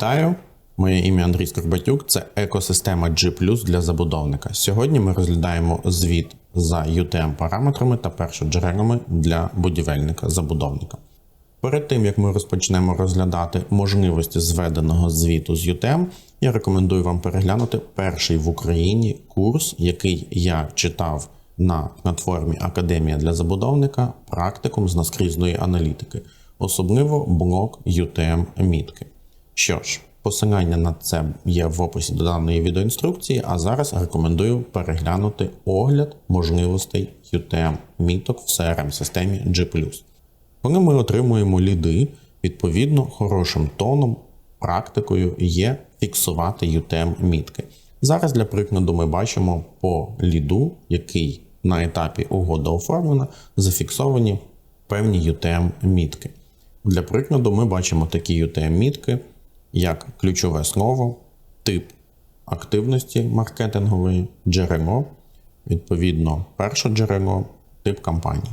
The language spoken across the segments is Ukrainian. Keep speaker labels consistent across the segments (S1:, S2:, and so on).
S1: Вітаю! Моє ім'я Андрій Скорбатюк. Це екосистема G для забудовника. Сьогодні ми розглядаємо звіт за UTM параметрами та першоджерелами для будівельника-забудовника. Перед тим як ми розпочнемо розглядати можливості зведеного звіту з UTM, я рекомендую вам переглянути перший в Україні курс, який я читав на платформі Академія для забудовника практикум з наскрізної аналітики, особливо блок UTM мітки. Що ж, посилання на це є в описі до даної відеоінструкції, а зараз рекомендую переглянути огляд можливостей UTM міток в crm системі G+. Коли ми отримуємо ліди, відповідно, хорошим тоном, практикою є фіксувати UTM мітки. Зараз для прикладу ми бачимо по ліду, який на етапі угода оформлена, зафіксовані певні UTM мітки. Для прикладу, ми бачимо такі UTM мітки, як ключове слово, тип активності маркетингової, джерело, відповідно, перше джерело, тип кампанії.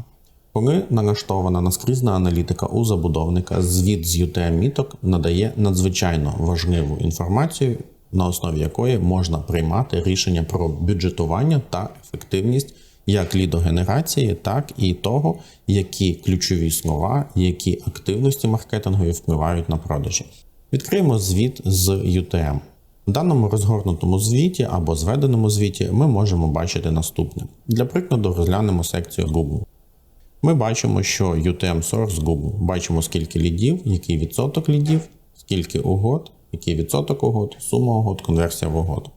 S1: Коли налаштована наскрізна аналітика у забудовника, звіт з UTM міток надає надзвичайно важливу інформацію, на основі якої можна приймати рішення про бюджетування та ефективність як лідогенерації, так і того, які ключові слова, які активності маркетингові впливають на продажі. Відкриємо звіт з UTM. В даному розгорнутому звіті або зведеному звіті ми можемо бачити наступне. Для прикладу, розглянемо секцію Google. Ми бачимо, що UTM Source Google. Бачимо, скільки лідів, який відсоток лідів, скільки угод, який відсоток угод, сума угод, конверсія в угоду.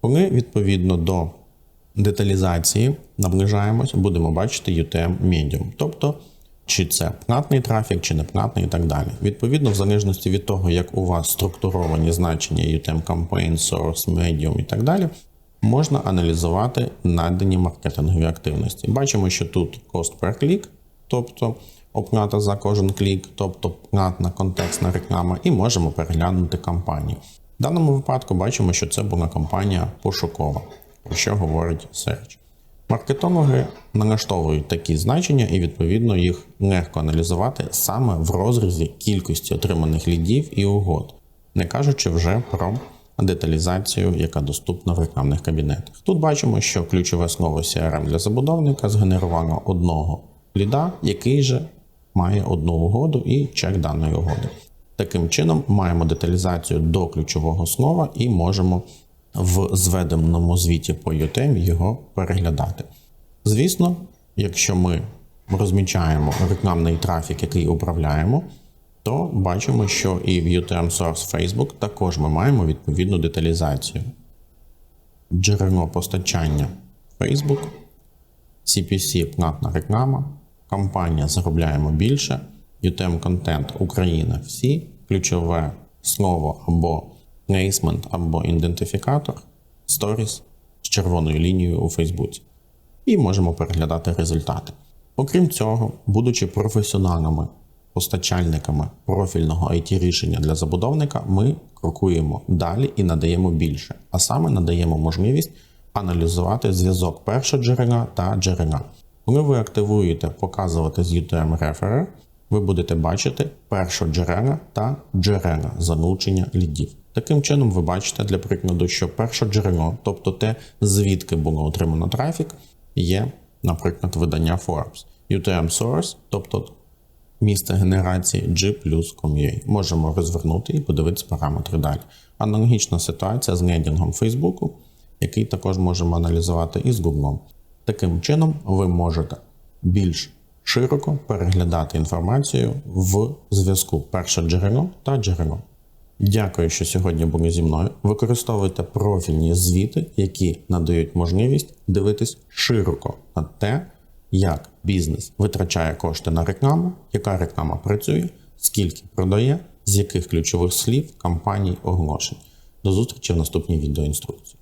S1: Коли відповідно до деталізації наближаємось, будемо бачити UTM Medium. Тобто, чи це платний трафік, чи не платний і так далі. Відповідно, в залежності від того, як у вас структуровані значення UTM Campaign, Source, Medium і так далі, можна аналізувати надані маркетингові активності. Бачимо, що тут cost per click, тобто оплата за кожен клік, тобто платна контекстна реклама, і можемо переглянути кампанію. В даному випадку бачимо, що це була кампанія пошукова, про що говорить Search. Маркетологи налаштовують такі значення і, відповідно, їх легко аналізувати саме в розрізі кількості отриманих лідів і угод, не кажучи вже про деталізацію, яка доступна в рекламних кабінетах. Тут бачимо, що ключове слово CRM для забудовника згенерувало одного ліда, який же має одну угоду і чек даної угоди. Таким чином, маємо деталізацію до ключового слова і можемо в зведеному звіті по UTM його переглядати. Звісно, якщо ми розмічаємо рекламний трафік, який управляємо, то бачимо, що і в UTM Source Facebook також ми маємо відповідну деталізацію. Джерело постачання Facebook, CPC платна реклама, кампанія Заробляємо більше, UTM контент Україна всі, ключове слово або placement або ідентифікатор, Stories з червоною лінією у Фейсбуці. І можемо переглядати результати. Окрім цього, будучи професіоналами, постачальниками профільного it рішення для забудовника, ми крокуємо далі і надаємо більше, а саме надаємо можливість аналізувати зв'язок першого джерела та джерела. Коли ви активуєте показувати з UTM Referer, ви будете бачити першоджерела та джерела залучення лідів. Таким чином, ви бачите для прикладу, що перше джерело, тобто те, звідки було отримано трафік, є, наприклад, видання Forbes. UTM Source, тобто місце генерації G+.com.ua. Можемо розвернути і подивитися параметри далі. Аналогічна ситуація з лендінгом Фейсбуку, який також можемо аналізувати і з Google. Таким чином, ви можете більш широко переглядати інформацію в зв'язку перше джерело та джерело. Дякую, що сьогодні були зі мною. Використовуйте профільні звіти, які надають можливість дивитись широко на те, як бізнес витрачає кошти на рекламу, яка реклама працює, скільки продає, з яких ключових слів, кампаній, оголошень. До зустрічі в наступній відеоінструкції.